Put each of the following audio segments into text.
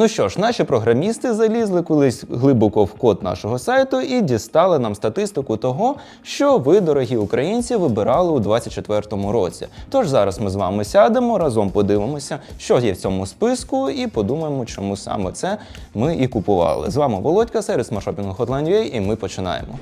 Ну що ж, наші програмісти залізли колись глибоко в код нашого сайту і дістали нам статистику того, що ви, дорогі українці, вибирали у 2024 році. Тож зараз ми з вами сядемо, разом подивимося, що є в цьому списку, і подумаємо, чому саме це ми і купували. З вами Володька, сервіс Smart Hotline UA, і ми починаємо.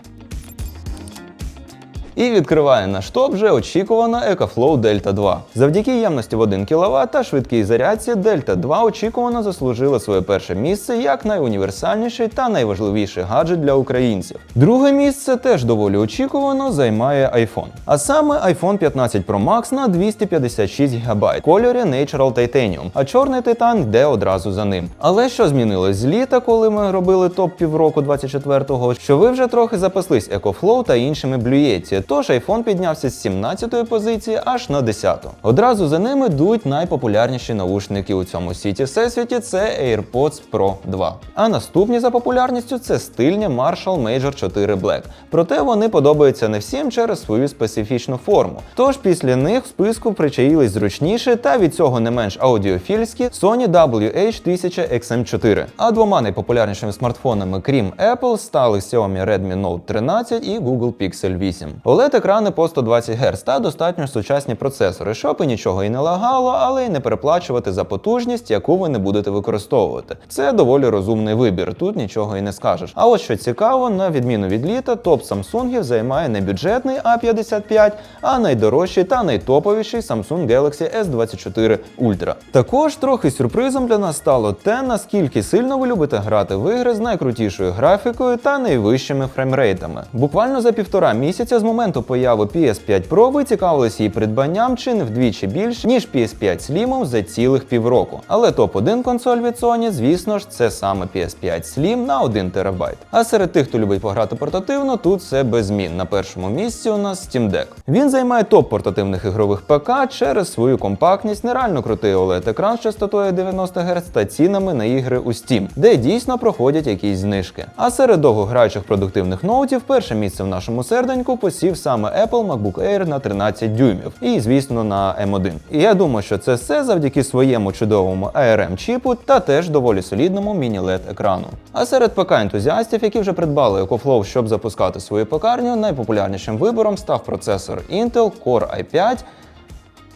І відкриває наш топ вже очікувана EcoFlow Delta 2. Завдяки ємності в 1 кВт та швидкій зарядці Delta 2 очікувано заслужила своє перше місце як найуніверсальніший та найважливіший гаджет для українців. Друге місце теж доволі очікувано займає iPhone. А саме iPhone 15 Pro Max на 256 ГБ кольорі Natural Titanium, а чорний титан йде одразу за ним. Але що змінилось з літа, коли ми робили топ півроку 24-го, що ви вже трохи запаслись EcoFlow та іншими блюєці, тож iPhone піднявся з 17-ї позиції аж на 10-ту. Одразу за ними йдуть найпопулярніші наушники у цьому світі всесвіті це AirPods Pro 2. А наступні за популярністю це стильні Marshall Major 4 Black. Проте вони подобаються не всім через свою специфічну форму. Тож після них в списку причаїлись зручніші та від цього не менш аудіофільські Sony WH-1000 XM4. А двома найпопулярнішими смартфонами, крім Apple, стали Xiaomi Redmi Note 13 і Google Pixel 8. Oled екрани по 120 Гц та достатньо сучасні процесори, щоб і нічого і не лагало, але й не переплачувати за потужність, яку ви не будете використовувати. Це доволі розумний вибір, тут нічого і не скажеш. А от що цікаво, на відміну від літа, топ Samsung займає не бюджетний A55, а найдорожчий та найтоповіший Samsung Galaxy S24 Ultra. Також трохи сюрпризом для нас стало те, наскільки сильно ви любите грати в ігри з найкрутішою графікою та найвищими фреймрейтами. Буквально за півтора місяця з моменту появи PS5 Pro ви цікавилися її придбанням чи не вдвічі більше, ніж PS5 Slim за цілих півроку. Але топ-1 консоль від Sony, звісно ж, це саме PS5 Slim на 1 ТБ. А серед тих, хто любить пограти портативно, тут все без змін. На першому місці у нас Steam Deck. Він займає топ портативних ігрових ПК через свою компактність, нереально крутий OLED-екран з частотою 90 Гц та цінами на ігри у Steam, де дійсно проходять якісь знижки. А серед довгограючих продуктивних ноутів перше місце в нашому серденьку посів саме Apple MacBook Air на 13 дюймів. І, звісно, на M1. І я думаю, що це все завдяки своєму чудовому ARM чіпу та теж доволі солідному міні-LED екрану. А серед ПК-ентузіастів, які вже придбали EcoFlow, щоб запускати свою пекарню, найпопулярнішим вибором став процесор Intel Core i5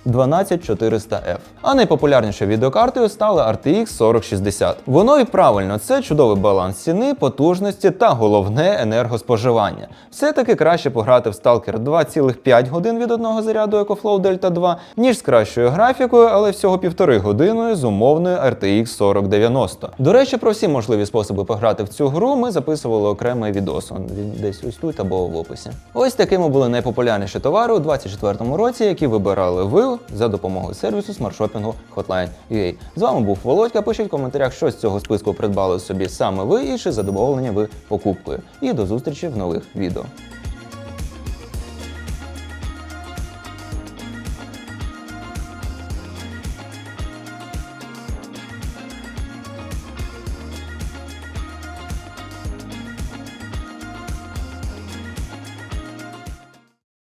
12400F. А найпопулярнішою відеокартою стала RTX 4060. Воно і правильно, це чудовий баланс ціни, потужності та головне енергоспоживання. Все-таки краще пограти в Stalker 2,5 годин від одного заряду EcoFlow Delta 2, ніж з кращою графікою, але всього півтори годиною з умовною RTX 4090. До речі, про всі можливі способи пограти в цю гру ми записували окремий відос. Він десь ось тут або в описі. Ось такими були найпопулярніші товари у 2024 році, які вибирали ви за допомогою сервісу смартшопінгу Hotline.ua. З вами був Володька. Пишіть в коментарях, що з цього списку придбали собі саме ви і чи задоволені ви покупкою. І до зустрічі в нових відео.